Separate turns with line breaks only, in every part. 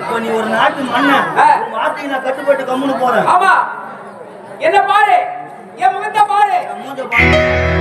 இப்போ நீ ஒரு நாட்டு மன்னன். வார்த்தைக்கு நான் கட்டுப்பட்டு கம்முன்னு போறேன்.
ஆமா. என்ன பாரு? என் முகத்தை பாரு.
மூஞ்ச பாரு.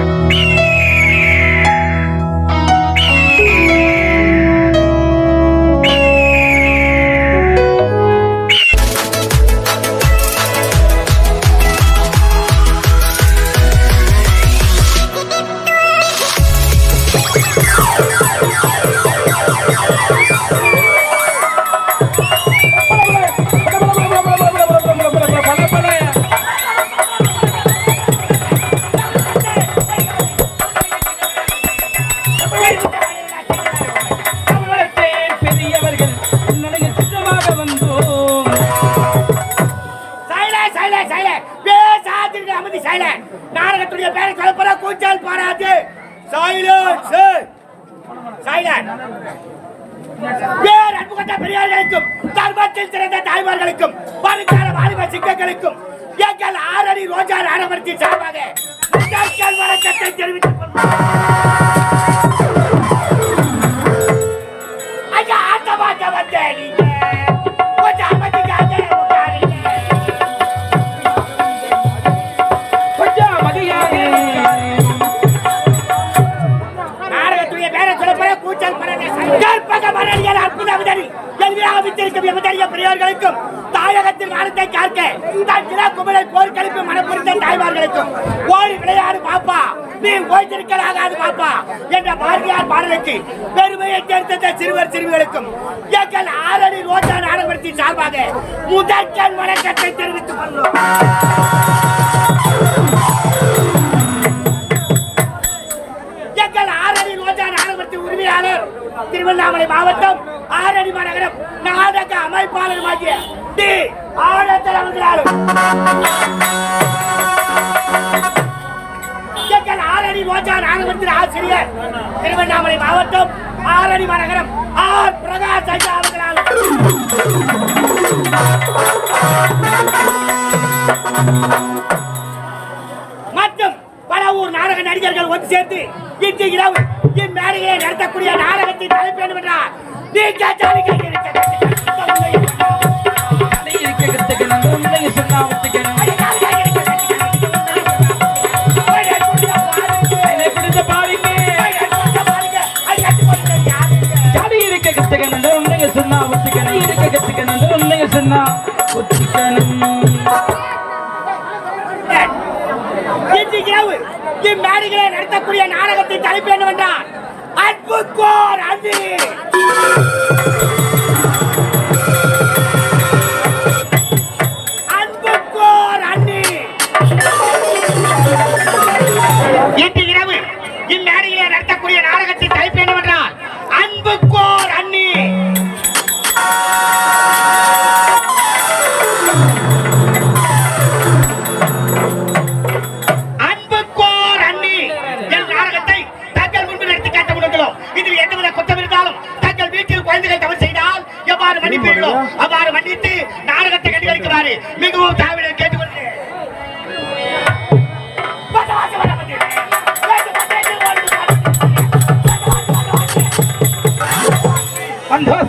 தாய்மார்களுக்கும் ஓடி விளையாடு பாப்பா. நீ ஓய்ந்திருக்கலாகாது பாப்பா. என்ற பாரதியார் பாடலுக்கு பெருமையை தேர்ந்தெடுத்த சிறுவர் சிறுமிகளுக்கும் எங்கள் ஆரணி ரோஜா நாடகத்தின் சார்பாக முதற்கண் வணக்கத்தை தெரிவித்துக் கொள்வோம் எங்கள் ஆரணி ரோஜா நாடகத்தின் உரிமையாளர் திருவண்ணாமலை மாவட்டம் ஆரணி மாநகரம் நாடக அமைப்பாளருமாகிய டி. ஆனந்தன் அவர்களாலும். ஆரணி ரோஜா நாடகத்தின் ஆசிரியர். திருவண்ணாமலை மாவட்டம் ஆரணி மாநகரம் ஆர். பிரகாஷ் ஐயா அவர்களாலும் மற்றும் பல ஊர் நாடக நடிகர்கள் ஒன்று சேர்த்து இன்று இரவு இம்மேடையை நடத்தக்கூடிய நாடகத்தின் தலைப்பு என்னவென்றால் நீ கேட்டாலும்
அதை இருக்க கத்துக்கணும் உன்னைய சொன்னா ஒத்துக்கணும் இருக்க கத்துக்கணும் உன்னைய சொன்னா ஒத்துக்கணும்.
இன்று நடத்தக்கூடிய நாடகத்தின் தலைப்பு என்னவென்றால் அன்பு கோர்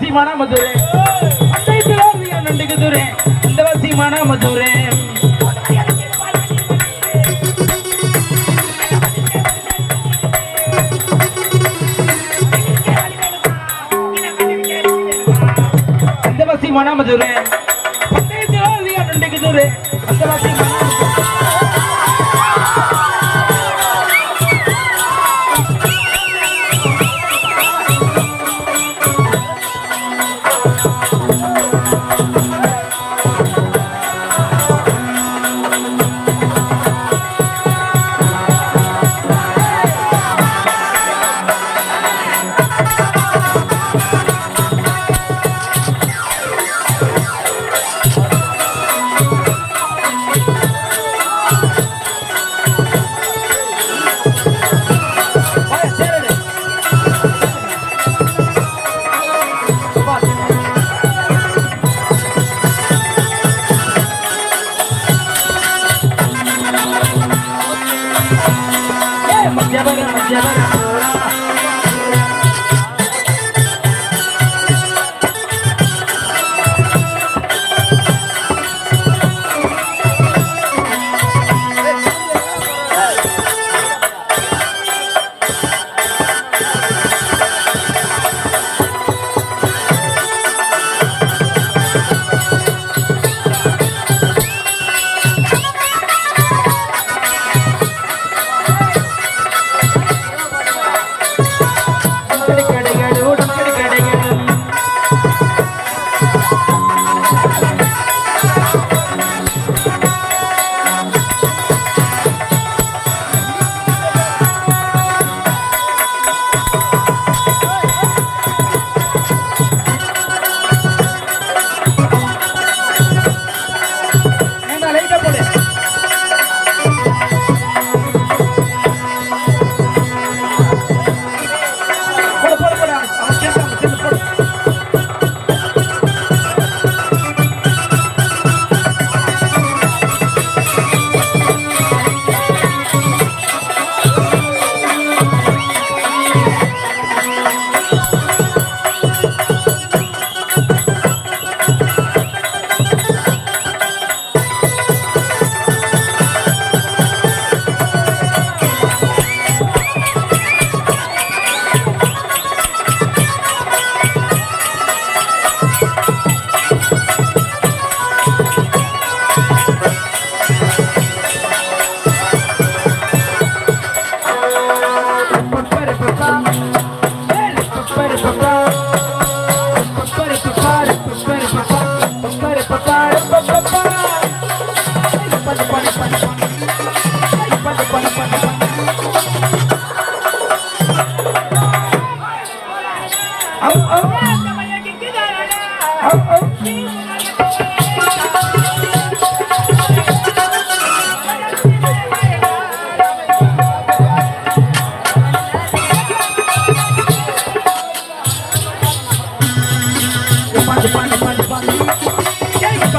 வசி
மன மதுரே அண்டை திராவிய நண்டுக்கு துரே இந்த
வசி
மன மதுரே. மன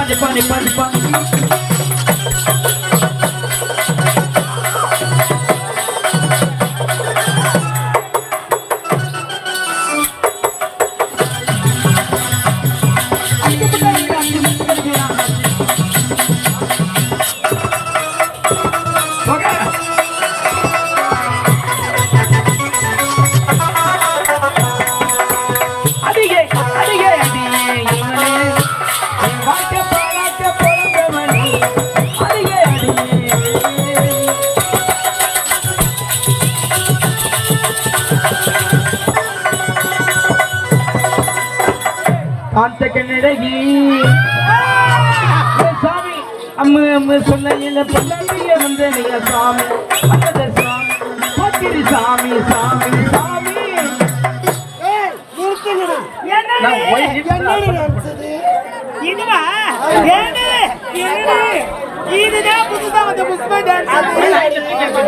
நிப்பா நிப்பா நிப்பா கண்ணடகி சாமி அம்மு அம்மு சொன்ன பொன்னாட்டிய வந்தனைய சாமி அந்த சாமி பத்திரி சாமி சாமி சாமி.
இதுதான் புதுசா வந்த புஷ்பா டான்ஸ்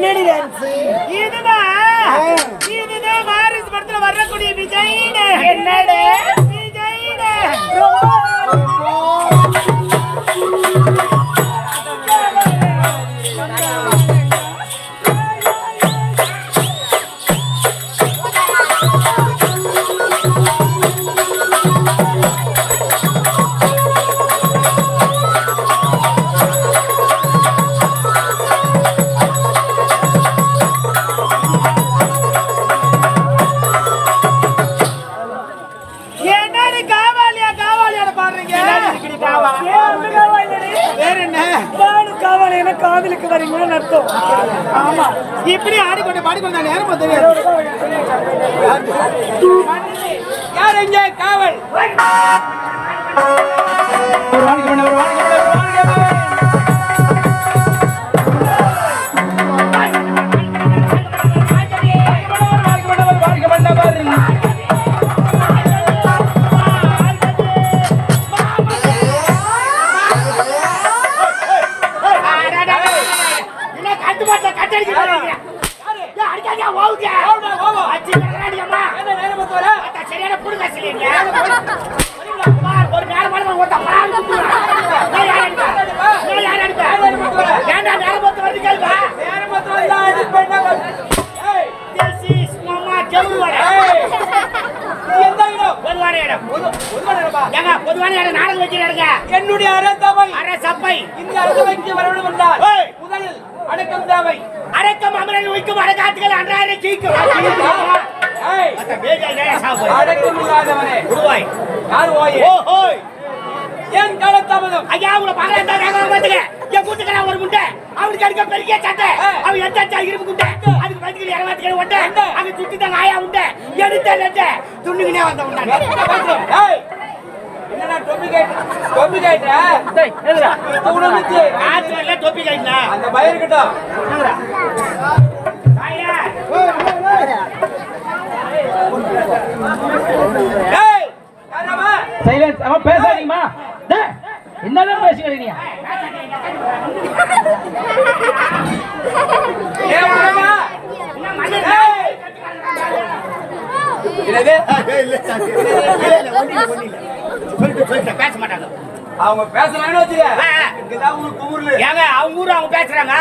என்னடி டான்ஸ்
இதுதான். இதுதான் வாரிஸ் படத்துல வரக்கூடிய விஜய் என்னடே விஜய்னு.
நானும் என்ன காதலுக்கு வரீங்கன்னு அர்த்தம்?
ஆமா. இப்படி ஆடிக்கொண்டு பாடிக்கொண்டு நேரம் தெரியாது யார் எங்க காவல்.
ஒரு வாடிக்கை ஒரு வாழ்க்கை
யார்
ஓயே
ஓ ஹோய்
ஏன் காலத்தாமதம்
ஐயா உங்களை பார்க்கலாம் தான் நாங்க வந்துங்க என் கூட்டுக்கெல்லாம் ஒரு முட்டை அவனுக்கு அடிக்க பெரிய சட்டை. அவன் எந்த அச்சா இருப்பு குண்டை. அதுக்கு பதிக்கு இரவாத்துக்கு ஒட்டை அங்க சுத்தி தான் நாயா உண்டை. எடுத்த நட்டை துண்ணுக்குனே வந்த உண்டை.
ஏய், என்னடா டொப்பி கேட்ட? டொப்பி கேட்ட?
டேய், எதுடா?
உன மிச்சு
ஆத்து வரல தொப்பி கைட்டா?
அந்த பயம் இருக்கட்டும்.
ஐயா
ஏய் யாரம்மா
சைலன்ஸ் அவன் பேசாதீங்கம்மா. டேய், என்னதான் பேசுகிறீங்க
பேச மாட்டாங்க.
அவங்க பேசலாம்னு வச்சுக்க. ஊர்ல.
ஏங்க அவங்க ஊரு அவங்க பேசுறாங்க.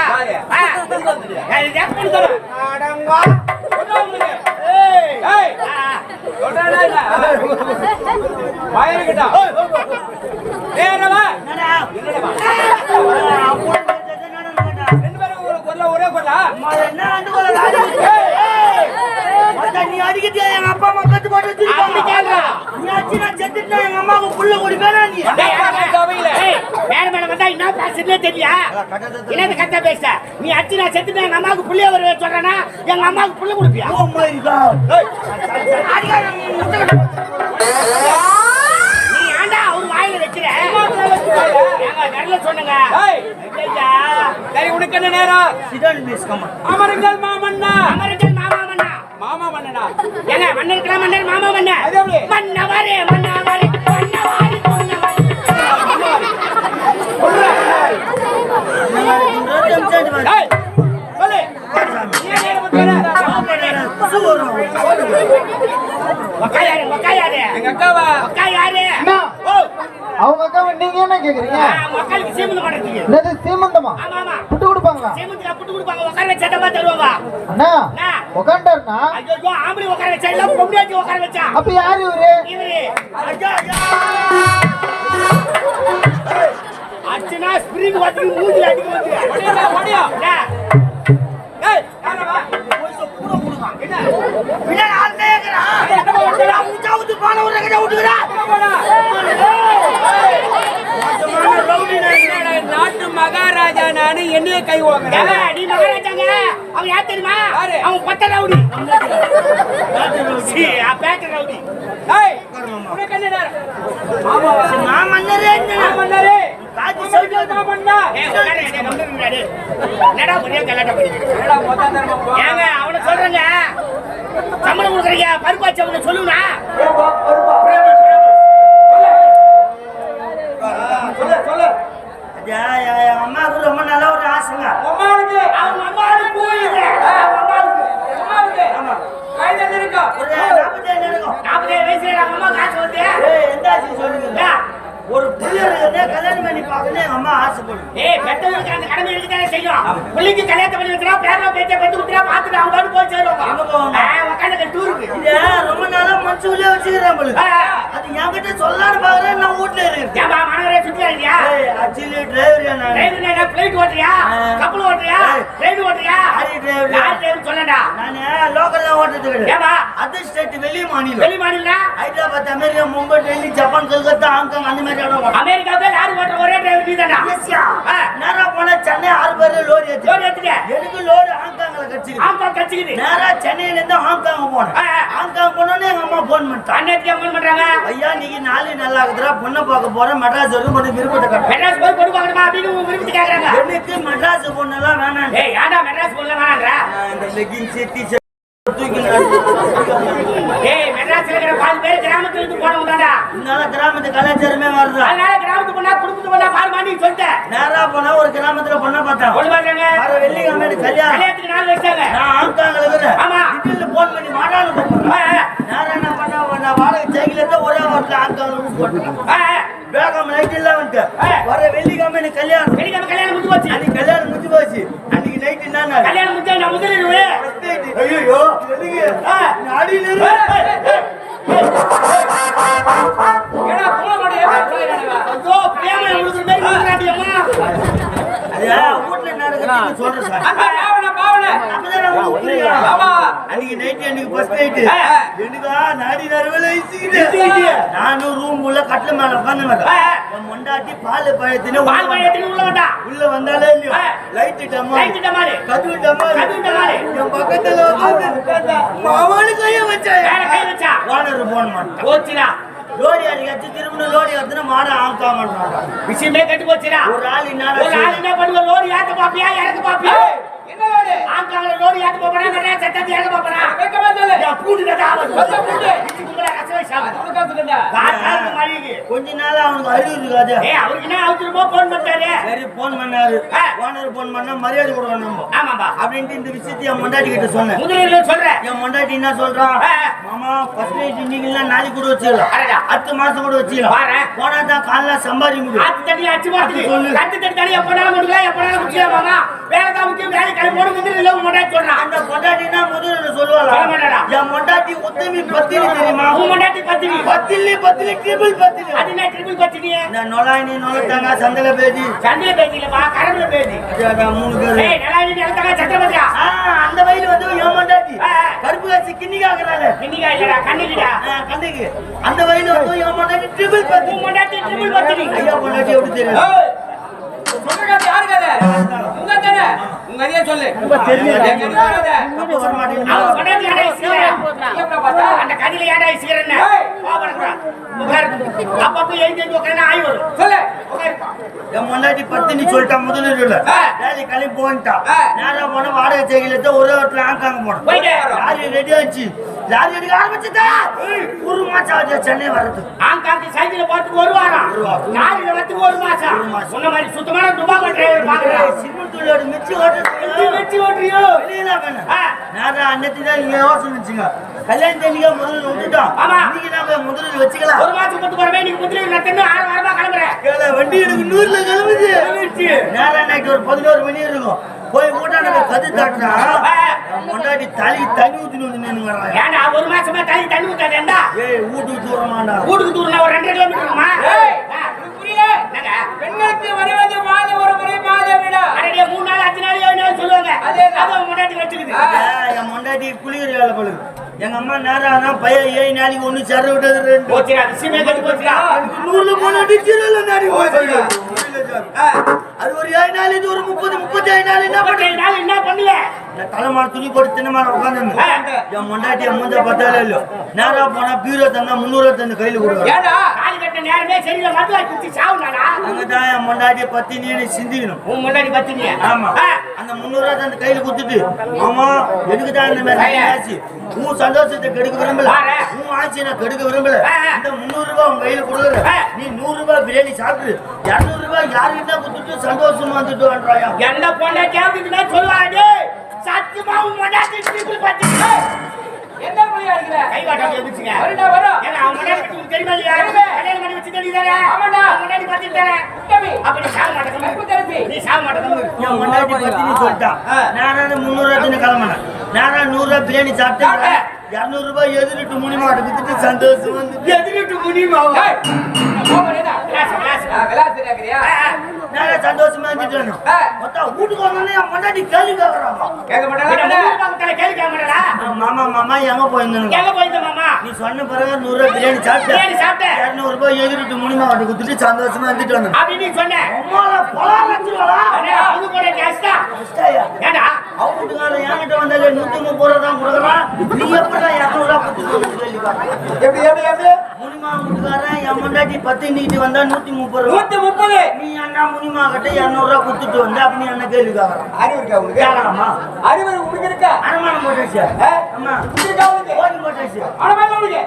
யாரு?
அடிச்சு நான் செத்துட்டேன், எங்க அம்மாவுக்கு புள்ள நீ?
ஏங்க,
சபையில.
ஏய், மேல மேல வந்தா என்ன பேசுறதுனே தெரியல என்னது கத்த பேச நீ அச்சு நான் செத்துட்டேன் எங்க அம்மாவுக்கு புள்ளைய சொல்றேன்னா எங்க அம்மாவுக்கு புள்ள கொடுப்பியா?
my God.
நீ ஏன்டா அவர் வாயில வைக்கிற? சொன்னங்க.
சரி உனக்கு என்ன நேரம். அமருங்கள் மாமன்னா
மாமா மன்னா
மாமா மன்னனா?
ஏங்க மன்னருக்கா மன்னர் மாமா மன்ன?
அது எப்படி?
மன்னவரே மன்னவரே. மன்னவாரி
அவங்க அக்காவை நீங்க என்ன கேக்குறீங்க?
மக்களுக்கு சீமந்தம் பண்றதுக்கு
என்னது சீமந்தமா? புட்டு கொடுப்பாங்களா?
சீமந்துக்கு புட்டு கொடுப்பாங்க. உட்கார சட்டமா தருவாங்க
அண்ணா. உக்காண்டாருண்ணா.
ஐயோ ஆம்பளை உட்கார வச்சா இல்ல பொம்பளையாட்டி உட்கார வச்சா?
அப்ப யாரு இவரு?
இவரு. ஐயா ஐயா. அச்சனா ஸ்பிரிங் வந்து மூஞ்சி அடிக்க வந்து.
ஓடியா ஓடியா
அண்ணா,
ஏய். என்னடா நாட்டு மகாராஜா நானு என்னைய கை
நீ மகாராஜாங்க அவன் யார் தெரியுமா? அவன் பட்ட ரவுடி. பேட்ட ரவுடி. அவனை சொல்றேங்க. சம்பளம் கொடுக்குறீங்க பருப்பாச்சு அவனை சொல்லுவா
சொல்லு சொல்லு.
ஐயா, ஐயா, என் அம்மாவுக்கு ரொம்ப நல்ல ஒரு ஆசைங்க.
அம்மாவுக்கு.
அவங்க அம்மாவுக்கு கோயிலுங்க. அவங்க அம்மாவுக்கு.
அம்மாவுக்கு ஆமா கை தந்திருக்கா
ஒரு நாற்பத்தேழு நடக்கும்
நாற்பத்தேழு வயசுல எங்க அம்மா காசு வந்து
எந்த ஆசை சொல்லுங்க? ஒரு பிள்ளை இருக்குதே, கல்யாணம் பண்ணி பார்க்கணும் எங்க அம்மா ஆசைப்படும்
ஏய், பெத்தவங்களுக்கு அந்த கடமை இருக்குதானே செய்யும். பிள்ளைக்கு கல்யாணத்தை பண்ணி வைக்கிறா, பேரனா பேத்தியை பெத்து கொடுக்கிறா, பார்த்துட்டு அவங்க போய் சேருவாங்க. உக்காந்துக்க டூருக்கு.
ரொம்ப நாளா மனசுக்குள்ளே வச்சுக்கிறேன் உங்களுக்கு என்கிட்ட சொல்லலாம்னு பாக்குறேன் நான் வீட்டுல இருக்கேன்
ஏன்பா, மனோகரே சுத்தியா?
ஏய், actually driver நான்
டிரைவர் என்ன, flight ஓட்டுறியா? கப்பல் ஓட்டுறியா? train ஓட்டுறியா?
Lorry driver.
Lorry driver சொல்லடா.
நானு லோக்கல்ல ஓட்டுறது கிடையாது
ஏன்பா,
அதர் ஸ்டேட் வெளி மாநிலம்
வெளி மாநிலம்
Hyderabad America Mumbai Delhi Japan Calcutta Hong Kong அந்த மாதிரி இடம்.
அமெரிக்காவே லாரி ஓட்டுற ஒரே டிரைவர் நீதானா?
ஏசியா?
ஆ.
நேரா போனா சென்னை ஆறு பேர் லோரி ஏத்தி
லோரி ஏத்திக்க.
எனக்கு லோடு ஹாங்காங்ல கட்சிக்கு
ஆம்காங் கட்சிக்குது.
நேரா சென்னையில இருந்து ஹாங்காங் போனேன். ஹாங்காங் போனோடனே எங்க அம்மா போன் பண்ணிட்டான்
அண்ணனுக்கு ஃபோன் பண்றாங்க
ஐயா நீங்க நாளை நல்லா இருக்குதுடா. பொண்ணை பார்க்க போறேன். மெட்ராஸ் வரைக்கும் கொஞ்சம் விருப்பத்தை கட்ட
மெட்ராஸ் போய் பொண்ணு பார்க்கணுமா அப்படின்னு உங்க விருப்பத்தை கேக்குறாங்க?
எனக்கு மெட்ராஸ் பொண்ணெல்லாம் வேணாம்.
ஏய் ஏன்டா மெட்ராஸ் பொண்ணு வேணான்ற
இந்த லெகின்ஸ் டிஷர்ட் கிராமத்து கலாச்சாரமே வருது
அதனால கிராமத்து பொண்ணா குடும்பத்து பொண்ணா பாரு சொல்லிட்டேன்
நேரா போனா ஒரு கிராமத்துல பொண்ணை பார்த்தேன்.
பொண்ணு பாக்குறாங்க
வர வெள்ளிக்கிழமை
கல்யாணத்துக்கு நாள் வச்சாங்க
நான் ஹாங்காங்ல இருக்கிறேன்
ஆமா.
வீட்டுல போன் பண்ணி மாடான்னு கூப்பிடுறேன். நேரா என்ன பண்ண வாடகை சைக்கிள் எடுத்தா ஒரே வாரத்தில் ஆட்கள் போட்டேன்.
ஆ, ஆ.
வேகம் நைட் எல்லாம் வந்துட்டு வர வெள்ளிக்கிழமை எனக்கு கல்யாணம்.
வெள்ளிக்கிழமை கல்யாணம் முடிஞ்சு போச்சு.
அன்னைக்கு கல்யாணம் முடிஞ்சு போச்சு. அன்னைக்கு நைட் என்ன?
கல்யாணம் முடிஞ்சா நான் முதலிடுவே
First night. ஐயையோ, எதுக்கு? அடியில அன்னைக்கு எனக்கு. எனக்கா நாடி. நானும் room உள்ள கட்டில் மேல உட்கார்ந்துக்கிறேன்.
ஆ.
என் பொண்டாட்டி பால்
பழையத்துக்கு உள்ள வந்தா.
உள்ள வந்தாலே இல்லையோ. லைட் டம்மா
லைட்.
கதவு டம்மா
கதவு டமாரு.
என் பக்கத்துல உட்கார்ந்து மாவனு கைய வச்சா.
வேற கை வச்சா.
ஓனர் போன் மாட்டான்
போச்சுடா.
லோடி அடிக்காச்சு திரும்ப லோடி எடுத்துனா மாட ஆம்கா மாட்டான்
விஷயமே கெட்டு போச்சுடா.
ஒரு ஆள் என்ன
ஒரு ஆள் என்ன பண்ணுவ? லோரி ஏத்த பாப்பியா? இறக்க பாப்பியா? ஆங்கால லோரி ஏத்த பாப்பனா
கேட்கவே சொல்லு
என் பூண்டு கதை ஆவது
பூண்டு.
கொஞ்ச நாள் அவனுக்கு அறிவு இருக்காது
ஏய் அவருக்கு என்ன அவசரமா போன் பண்ணாரு
சரி போன் பண்ணாரு. ஓனர் போன் பண்ணா மரியாதை கொடுக்கணும் நம்ம.
ஆமாப்பா.
அப்படின்ட்டு இந்த விஷயத்தை என் மொண்டாட்டி கிட்ட சொன்னேன்.
முதலில் சொல்றேன்.
என் மொண்டாட்டி என்ன சொல்றான். மாமா ஃபர்ஸ்ட் நைட் இன்னைக்கு நாளைக்கு கூட. அடுத்த மாசம் கூட வச்சுக்கலாம்
பாரேன்.
போனா தான் காலைல சம்பாதிக்க முடியும்.
ஆத்து தண்ணி அச்சு மாத்துக்கு
சொல்லு.
கட்டு தண்ணி தண்ணி எப்பனாலும் முடியல எப்பனாலும் முடியல மாமா. வேற ஏதாவது முக்கியம். வேலை முதலில் இல்ல மாட்டேன்னு சொல்றான்
அந்த பொண்டாட்டினா முதல்ல சொல்லுவாளா?
சொல்ல மாட்டாடா.
என் மொண்டாட்டி உத்தமி பத்தினி தெரியுமா?
உன் பத்தினி
பத்திலி. பத்திலி ட்ரிபிள்
அது என்ன ட்ரிபிள் பத்தினி
இந்த நொலாயினி நொலத்தாங்க சந்தல பேதி. அதான் மூணு பேரு.
ஏய் நிலத்தங்க
ஆ, அந்த வயலு வந்து
ஆ.
கருப்பு காட்சி கிண்ணி காக்குறாங்க.
இன்னிக்கா இல்லடா கண்ணிக்கிடா.
கண்ணுக்கு. அந்த வயலு வந்து என் மொண்டாட்டி ட்ரிபிள் பத்தினி
முன்னாடி ட்ரிபிள் பத்தினி
ஐயா எப்படி தெரியும்
யாரு கதை? உங்க தானே அதையே சொல்லு. பார்த்தா
அந்த கதில ஏடா இசுகிறேன்னு
முன்னாடி பத்தினி சொல்லிட்டா முதல்ல
ஆ.
வேலை கிளம்பி போன்ட்டா. நேரா போன வாடகை எடுத்து ஒரே இடத்துல ஆங்காங்க போனோம் லாரி ரெடி ஆச்சு லாரி எடுக்க ஆரம்பிச்சுட்டா ஒரு மாசம் ஆச்சு சென்னை வர்றது
ஆங்காங்க சைக்கிள் போறதுக்கு ஒரு வாரம். லாரியில வரதுக்கு ஒரு மாசம்
ஒரு மாசம்.
சொன்ன மாதிரி சுத்தமான துபாக்கோ டிரைவர் பாக்குறேன்
சிமெண்ட் மிச்சி ஓட்டுறது
வெற்றி ஓட்டுறியோ
வெளியில. நேரா தான் யோசனை வச்சுங்க கல்யாணம் தண்ணிக்கா முதல்ல விட்டுட்டோம்.
ஆமா.
இன்னைக்கு நாம முதல்ல வச்சுக்கலாம்.
ஒரு மாசம் பத்து போறவே நீங்க ஆறு வாரமா கிளம்புறேன்.
கேள, வண்டி எனக்கு நூறுல ஒரு பதினோரு மணி இருக்கும். போய் ஊட்டாண்ட போய் கது தாட்டுனா முன்னாடி தலி தண்ணி ஊத்தினு வந்து நின்னுங்கிறான்
ஏன்டா ஒரு மாசமா தண்ணி தண்ணி ஊத்தாதேண்டா
ஏய் வீட்டுக்கு தூரமாண்டா
வீட்டுக்கு தூரம் ஒரு ரெண்டு கிலோமீட்டர் இருக்குமா?
ஏய்,
ஆ.
உனக்கு புரியல.
என்னங்க?
பெண்களுக்கு வருவது மாத ஒரு முறை மாத விடா.
அடடே, மூணு நாள் அஞ்சு நாள் ஏழு நாள் சொல்லுவாங்க.
அதேதான்.
அது முன்னாடி வச்சுக்குது.
என் முன்னாடி குளிர் வேலை பழுது எங்க அம்மா நேரம் தான் பையன் ஏழு நாளைக்கு ஒண்ணு சர விட்டது ரெண்டு.
போச்சுடா விஷயமே கட்டு போச்சுடா.
நூறுல நாடி அது ஒரு ஏழு நாள் இது ஒரு முப்பது முப்பத்தி ஏழு நாள் என்ன பண்ண?
என்ன பண்ணுவ
இந்த தலைமாட துணி போட்டு தின்னமாட உட்காந்து என் முண்டாட்டி என் மூஞ்ச பார்த்தாலே இல்லையோ நேரா போனா பீரோ தந்தா முந்நூறு தந்து கையில தான் என் முண்டாட்டிய பத்தி நீ சிந்திக்கணும்.
உன் பத்தினியா
ஆமா. அந்த முந்நூறு தந்து கையில கொடுத்துட்டு ஆமா எனக்கு தான் இந்த மாதிரி
ஐயா.
ஆச்சு. உன் சந்தோஷத்தை கெடுக்க விரும்பல. உன் ஆட்சி நான் கெடுக்க விரும்பல. இந்த முந்நூறு ரூபாய் உன் கையில கொடுக்குற. நீ நூறு ரூபாய் பிரியாணி இருநூறு ரூபாய் யாருக்கிட்ட கொடுத்துட்டு சந்தோஷமா வந்துட்டு
எந்த பொண்ணை கேட்டுக்குன்னா சொல்லுவாங்க சத்தியமா உன் முன்னாடி ட்ரிபிள் பத்தினி
என்ன மொழியா இருக்கிற?
கை வாட்டம் எதிர்ச்சுங்க
வருடா வரும்
ஏன்னா அவன் முன்னாடி கட்டி உனக்கு தெரியுமா இல்லையா?
தெரியுமே.
கல்யாணம் பண்ணி வச்சு தெரியுதானே
ஆமாண்டா.
அவன் முன்னாடி பத்தி தரேன்
உத்தமி.
அப்ப நீ சாக மாட்டே
கருப்பு
தம்பி.
கருப்பி
நீ சாக மாட்டே தம்பி.
என் முன்னாடி பத்தி நீ சொல்லிட்டான் நான் முந்நூறு ரூபாய் கிளம்பினேன் நான் நூறு ரூபாய் பிரியாணி சாப்பிட்டு
சாப்பிட்டேன்.
இருநூறு ரூபாய் எதிரிட்டு முனிமாட்ட வித்துட்டு சந்தோஷம் வந்து எதிரிட்டு முனிமா நான் சந்தோஷமா இருந்துட்டு. மொத்தம் வீட்டுக்கு வந்தோடனே என் முன்னாடி கேள்வி கேட்கறாங்க
கேட்க
இந்த
மாட்டாங்க
முன்னூறு பக்கத்துல கேள்வி கேட்க மாட்டேடா?
மாமா மாமா எங்க போயிருந்தேன்
எங்க போயிருந்த மாமா?
நீ சொன்ன பிறகு நூறு ரூபாய் பிரியாணி
பிரியாணி
சாப்பிட்டேன்.
சாப்பிட்டேன்.
இருநூறு ரூபாய் சந்தோஷமா இருந்துட்டு வந்தேன்.
நீ சொன்ன. அது கூட
அவங்க வீட்டுக்காரன் என்கிட்ட வந்தாலே நூத்தி முப்பது ரூபா தான் கொடுக்குறான் நீ எப்படி இருநூறு ரூபா கொடுத்துட்டு கேள்வி கேட்கறான்.
எப்படி எப்படி எப்படி?
முனிமா வீட்டுக்காரன் என் முன்னாடி பத்து இன்னைக்கு வந்தா நூத்தி முப்பது ரூபா
நூத்தி முப்பது.
நீ அண்ணா முனிமா கிட்ட இருநூறு ரூபா கொடுத்துட்டு வந்த அப்ப நீ என்ன கேள்வி கேட்கறான்
அறிவு இருக்கா உனக்கு
கேட்கலாமா?
அறிவு உனக்கு இருக்கா
அனுமானம் போட்டாச்சு? ஆமா
இருக்கா உனக்கு
போதி போட்டாச்சு
உனக்கு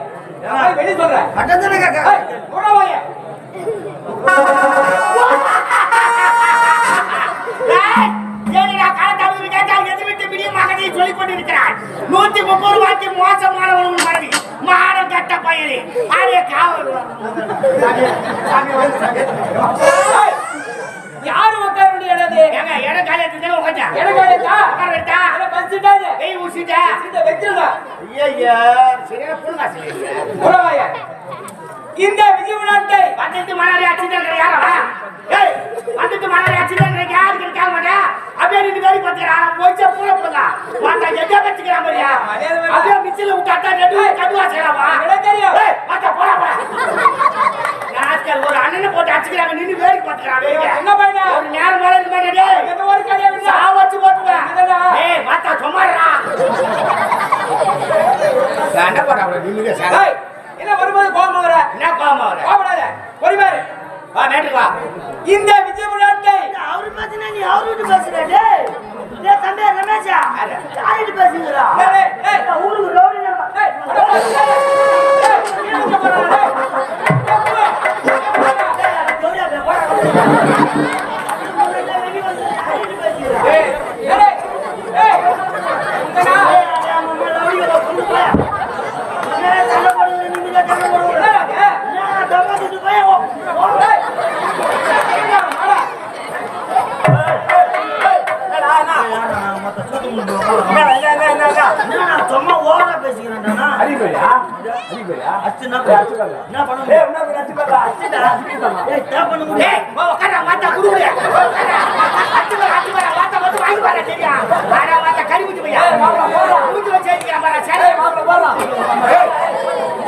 நான் வெளிய சொல்றேன்
கட்டத்தானே கேட்க
போடா வாயே.
ஏய், ஏனிடா காலத்தாமதம் கேட்டா எது விட்டு விடிய மகனை சொல்லிக் கொண்டிருக்கிறார் நூத்தி முப்பது ரூபாய்க்கு மோசமானவன் மனைவி. மானம் கட்ட சரி ஆடிய காவல்
யாரு உட்கார வேண்டிய இடம் இது?
ஏங்க இடம் காலி எடுத்து உட்காந்தா
இடம் காலியாச்சா?
உட்கார விட்டா
இதை பறிச்சுட்டாங்க.
கை ஊசிட்டா
இந்த வெச்சிருங்க.
ஐயா
சரியா சொல்லி
உறவாய. இந்த விஜய் விளையாட்டை
வந்துட்டு மணாலி அச்சுதான் யாரா ஏய் வந்துட்டு மணாலி அச்சுதான் யாரு கேட்க மாட்டேன் அப்படியே நீங்க வேலை பார்த்துக்கிறா போயிச்சா பூர போங்க மாட்டா எங்க வச்சுக்கிறான் பாரியா அப்படியே மிச்சில விட்டாட்டா ரெண்டு கடுவா செய்யலாமா
தெரியும்.
மாட்டா போடா போடா. ஒரு அண்ணனை போட்டு அடிச்சுக்கிறாங்க நின்னு வேடிக்கை பார்த்துக்கிறாங்க
என்ன பையனா?
ஒரு நேரம் மேல இருக்க மாட்டேன்
ஒரு இல்ல.
சா வச்சு போட்டுவேன். ஏய் மாட்டா சும்மாடா. என்ன
ஏய், என்ன வரும்போது கோபம் வர
என்ன கோமா வர
கோபப்படாத பொறுமையாரு
வா நேற்று வா
இந்த விஜய் விளையாட்டை
அவரு பேசுனா நீ அவரு வீட்டு பேசுற டேய் டேய் தம்பி ரமேஷா யார்கிட்ட பேசுங்கடா
ஏய், ஏய், ஏய்.
ஊருக்கு ரோடு நம்ம
ஏய், அட பாரு, ஏய், ஏய், ஏன் இங்க போறாரு, ஏய்? ஏய், ஏய், ஏய், இங்கடா. என்னடா இது? ஏய், இங்க வாடா.
சும்மா ஓவரா பேசிக்கிறேன்டா அச்சுனா என்ன பண்ண ஏய் தே பண்ண முடியாது
ஏய், வா, உட்கார்றா, மாத்தா, குடுக்குறியா? உட்கார்றா. அத்து வர, அத்து வர, மாத்தா வந்து வாங்கி வர, சரியா? வாடா, மாத்தா, கறி ஊத்தி வையா. ஊத்தி வச்சு வச்சிருக்கிறேன் பாரா, சரி. ஏய்,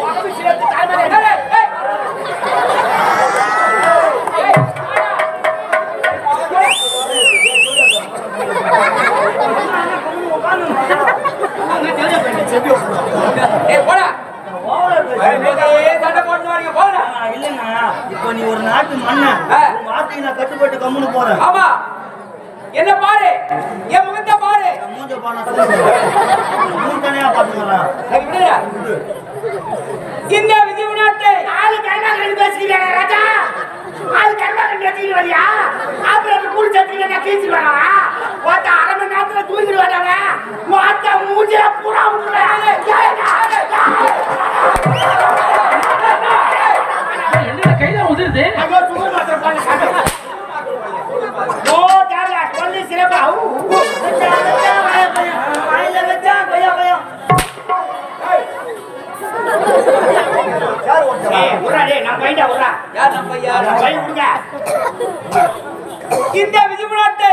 உடம்பு சேர்த்து தலைமையில என்ன?
ஏய், ஏய். ஏய், போடா.
ஓவரா பேசி
ஏய், சண்டை போட்டு வரீங்க, போடா.
இல்லைண்ணா இப்போ நீ ஒரு நாட்டு மன்னன்
ஆ.
உன் கட்டுப்பட்டு கம்முன்னு போறேன்
ஆமா என்ன பாரு என் முகத்தை பாரு
மூஞ்ச பாத்துக்கலாம்
சரி, விடுடா. இந்த விஜய் விளையாட்டை
ஆளு கருணாகரன் பேசுறீங்களா, ராஜா? ஆளு கருணாகரன் பேசிக்கிட்டு வரியா? அப்புறம் அந்த கூலி சத்திரிக்கை நான் கீழ்ச்சிட்டு வரவா? ஒருத்த அரை மணி நேரத்துல தூக்கிட்டு வரவா? மொத்த மூஞ்சில புறா
என்ன கையில உதிருது
ஐயோ, சுகர் மாத்திரை போடுங்க, சாமி. ஓ, தேவலா, சொல்லு சிறப்பா. ஊ, ஊ, ஊ.
வாயில வச்சா கொய்யா கொய்யா
ஏய், விட்றா, டேய், நான் போயிட்டேன், விட்றா.
யார் நம்ம யார்
நான் போய் விடுங்க.
இந்த விஜய் விளையாட்டை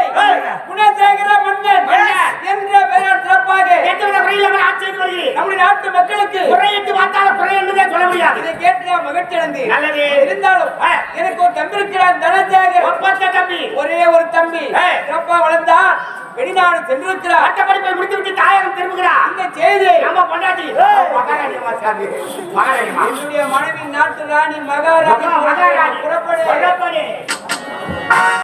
குணசேகர மன்னன்
மன்னன்.
என்ற பெயர் சிறப்பாக
எத்தனை குறை இல்லாமல் ஆட்சி செய்து வருகிறேன்.
நம்முடைய நாட்டு மக்களுக்கு
குறையிட்டு பார்த்தாலும் குறை என்பதே சொல்ல முடியாது.
இதை கேட்டு நான் மகிழ்ச்சி அடைந்தேன்
நல்லது.
இருந்தாலும். எனக்கு ஒரு தம்பி இருக்கிறான் தனசேகர்
ஒப்பந்த தம்பி.
ஒரே ஒரு தம்பி. சிறப்பா வளர்ந்தான் வெளிநாடு சென்றிருக்கிறார்
பட்ட படிப்பை முடித்து விட்டு தாயகம் திரும்புகிறார்
இந்த செய்தி
நம்ம பொண்டாட்டி.
என்னுடைய மனைவி நாட்டு ராணி மகாராணி.
புறப்படு.